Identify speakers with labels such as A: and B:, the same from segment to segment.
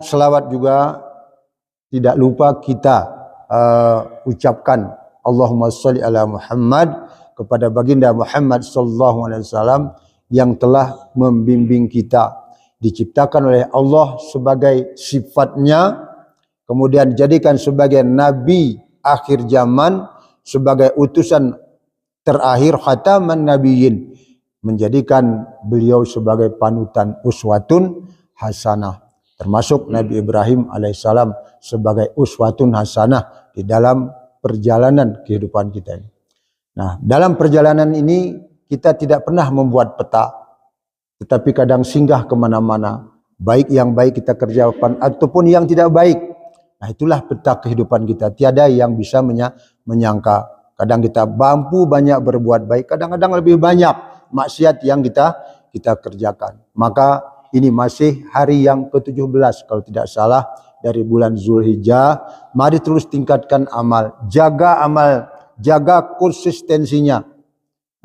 A: selawat juga tidak lupa kita uh, ucapkan Allahumma salli ala Muhammad kepada baginda Muhammad sallallahu alaihi wasallam yang telah membimbing kita. Diciptakan oleh Allah sebagai sifatnya kemudian dijadikan sebagai nabi akhir zaman sebagai utusan terakhir khataman nabiyyin menjadikan beliau sebagai panutan uswatun hasanah termasuk Nabi Ibrahim alaihissalam sebagai uswatun hasanah di dalam perjalanan kehidupan kita ini. Nah, dalam perjalanan ini kita tidak pernah membuat peta, tetapi kadang singgah ke mana-mana, baik yang baik kita kerjakan ataupun yang tidak baik. Nah, itulah peta kehidupan kita. Tiada yang bisa menyangka. Kadang kita mampu banyak berbuat baik, kadang-kadang lebih banyak maksiat yang kita kita kerjakan. Maka ini masih hari yang ke-17 kalau tidak salah dari bulan Zulhijjah. Mari terus tingkatkan amal, jaga amal, jaga konsistensinya.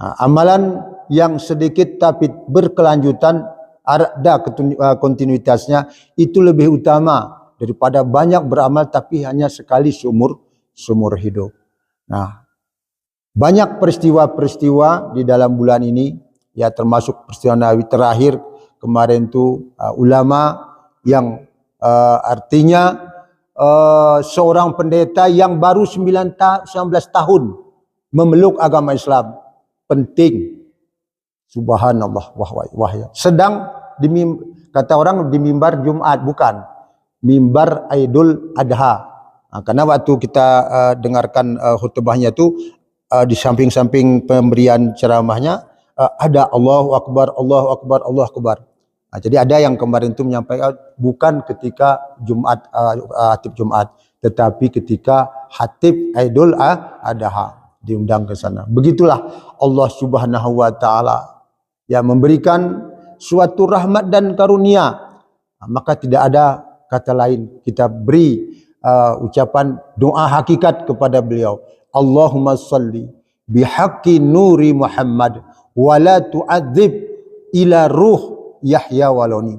A: Nah, amalan yang sedikit tapi berkelanjutan ada uh, kontinuitasnya itu lebih utama daripada banyak beramal tapi hanya sekali seumur seumur hidup. Nah, banyak peristiwa-peristiwa di dalam bulan ini ya termasuk peristiwa Nabi terakhir kemarin itu uh, ulama yang uh, artinya uh, seorang pendeta yang baru 9 ta 19 tahun memeluk agama Islam. Penting. Subhanallah wahai wahya sedang di kata orang di mimbar Jumat bukan. Mimbar Idul Adha. Nah, karena waktu kita uh, dengarkan uh, khutbahnya itu uh, di samping-samping pemberian ceramahnya uh, ada Allahu Akbar Allahu Akbar Allahu Akbar Nah, jadi ada yang kemarin itu menyampaikan bukan ketika Jumat uh, Jumat, tetapi ketika hatib Idul Adha diundang ke sana. Begitulah Allah Subhanahu wa taala yang memberikan suatu rahmat dan karunia. Nah, maka tidak ada kata lain kita beri uh, ucapan doa hakikat kepada beliau. Allahumma salli bihaqqi nuri Muhammad wa la tu'adzib ila ruh Yahya Waloni.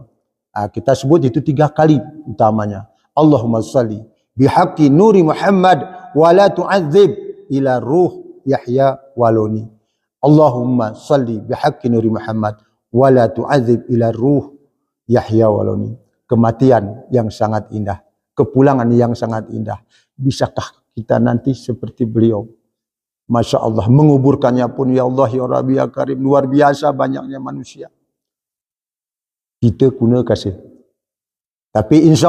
A: Nah, kita sebut itu tiga kali utamanya. Allahumma salli bihaqqi nuri Muhammad wa la tu'adzib ila ruh Yahya Waloni. Allahumma salli bihaqqi nuri Muhammad wa la tu'adzib ila ruh Yahya Waloni. Kematian yang sangat indah, kepulangan yang sangat indah. Bisakah kita nanti seperti beliau? Masya Allah, menguburkannya pun ya Allah ya Rabbi ya Karim, luar biasa banyaknya manusia kita guna kasih. Tapi insya